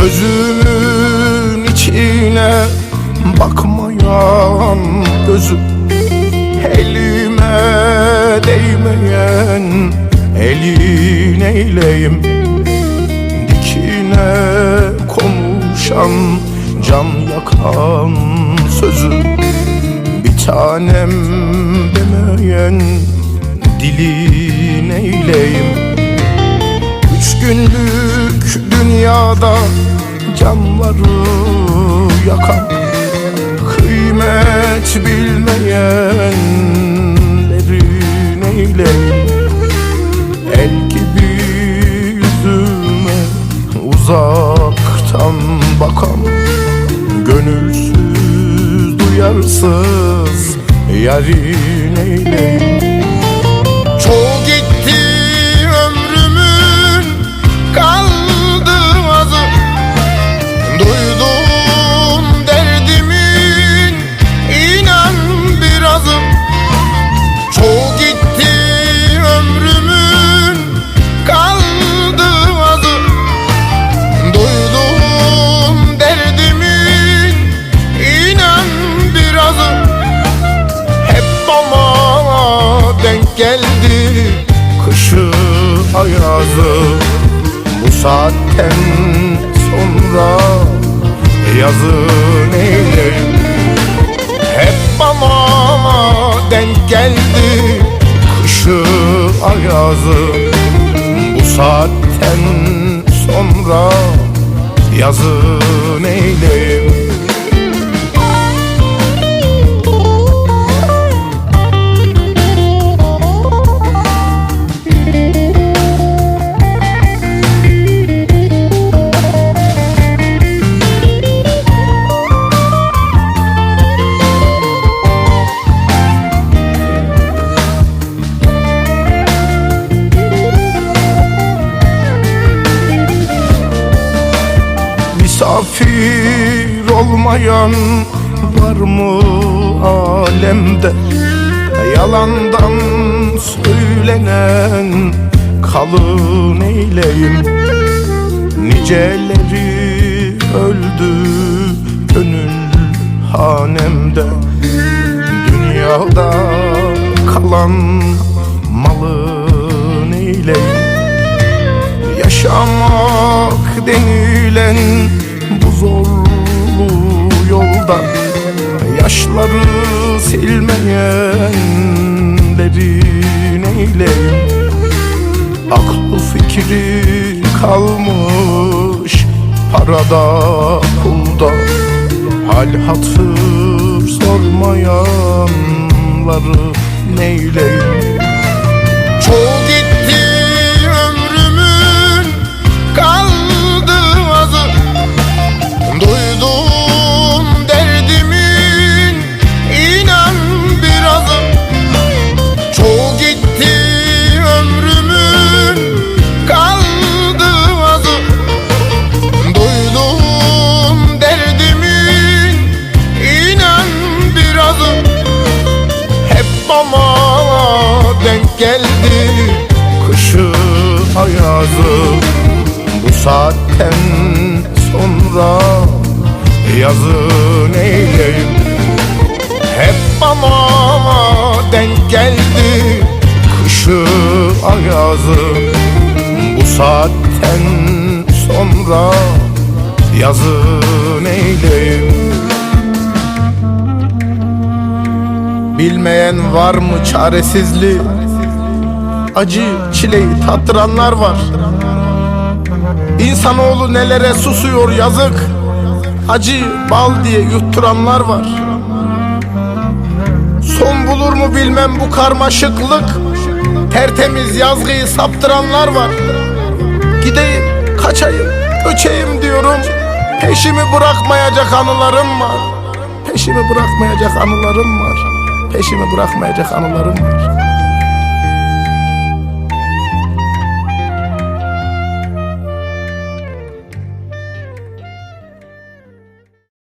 Gözümün içine bakmayan gözüm Elime değmeyen elin eyleyim Dikine konuşan can yakan sözü. Bir tanem demeyen dilin eyleyim. Üç günlük dünyada canları yakan Kıymet bilmeyenlerin eyleyim El gibi yüzüme uzaktan bakan Gönülsüz duyarsız yarin eyleyim saatten sonra yazın eyleyim Hep bana denk geldi Kışı ayazı. Bu saatten sonra yazın eyleyim Misafir olmayan var mı alemde? Yalandan söylenen kalın eyleyim. Niceleri öldü gönül hanemde. Dünyada kalan malın eyleyim. Yaşamak denilen zorlu yolda Yaşları silmeyenlerin eyleyim Aklı fikri kalmış parada pulda Hal hatır sormayanları neyleyim ayazı Bu saatten sonra yazın eyleyim Hep bana denk geldi Kışı ayazı. Bu saatten sonra yazın eyleyim Bilmeyen var mı çaresizliği Acı çileyi tattıranlar var. İnsanoğlu nelere susuyor yazık. Acı bal diye yutturanlar var. Son bulur mu bilmem bu karmaşıklık. Tertemiz yazgıyı saptıranlar var. Gideyim, kaçayım, öçeyim diyorum. Peşimi bırakmayacak anılarım var. Peşimi bırakmayacak anılarım var. Peşimi bırakmayacak anılarım var